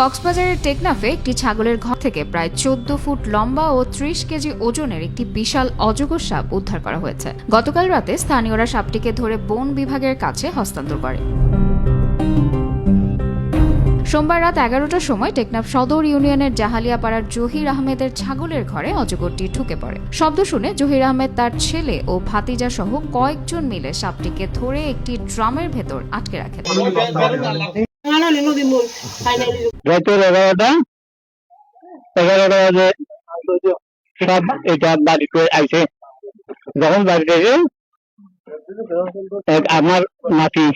কক্সবাজারের টেকনাফে একটি ছাগলের ঘর থেকে প্রায় চোদ্দ ফুট লম্বা ও ত্রিশ কেজি ওজনের একটি বিশাল অজগর সাপ উদ্ধার করা হয়েছে। গতকাল রাতে স্থানীয়রা সাপটিকে ধরে বন বিভাগের কাছে হস্তান্তর করে। সোমবার রাত এগারোটার সময় টেকনাফ সদর ইউনিয়নের জাহালিয়াপাড়ার জহির আহমেদের ছাগলের ঘরে অজগরটি ঢুকে পড়ে। শব্দ শুনে জহির আহমেদ তার ছেলে ও ভাতিজা সহ কয়েকজন মিলে সাপটিকে ধরে একটি ড্রামের ভেতর আটকে রাখেন রাতের এগারোটা? এগারোটা বাজে। সব এটা বাড়িতে আইছে। যখন বাড়িতে এসে আমার নাতি,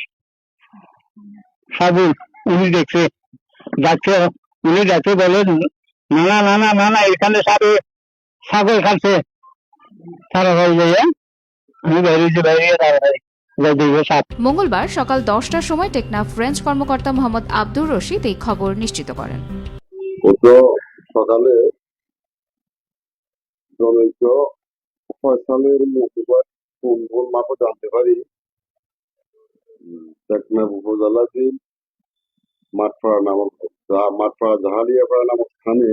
সাবু, উনি দেখছে। যাচ্ছে, উনি যাচ্ছে বলে না না না না না এখানে সাবে ছাগল খাচ্ছে। সারা হয়ে যায় আমি তারপরে দেখব সাপ মঙ্গলবার সকাল দশটার সময় টেকনাফ ফ্রেঞ্চ কর্মকর্তা মোহাম্মদ আব্দুর রশিদ এই খবর নিশ্চিত করেন। সকালে জনৈক ফয়সালের ফোন ফোন মারফত জানতে পারি টেকনাফ উপজেলাধীন মাঠপাড়া নামক মাঠপাড়া জাহালিয়াপাড়া নামক স্থানে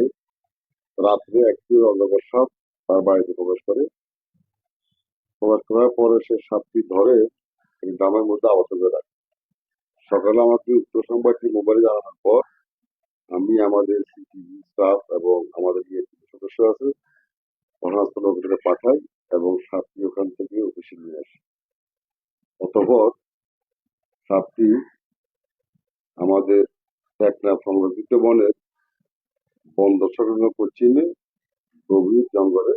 রাত্রে একটি অজগর সাপ তার বাড়িতে প্রবেশ করে। প্রবেশ করার পরে সে সাপটি ধরে একটি ড্রামের মধ্যে করে রাখে সকালে আমাকে উক্ত সংবাদটি মোবাইলে জানানোর পর আমি আমাদের সিটিভি স্টাফ এবং আমাদের সদস্য আছে, ঘটনাস্থলে অভিযোগে পাঠাই এবং সাপটি ওখান থেকে অফিসে নিয়ে আসি। অতঃপর সাপটি আমাদের টেকনাফ সংরক্ষিত বনের বন্ধ সংলগ্ন পশ্চিমে গভীর জঙ্গলে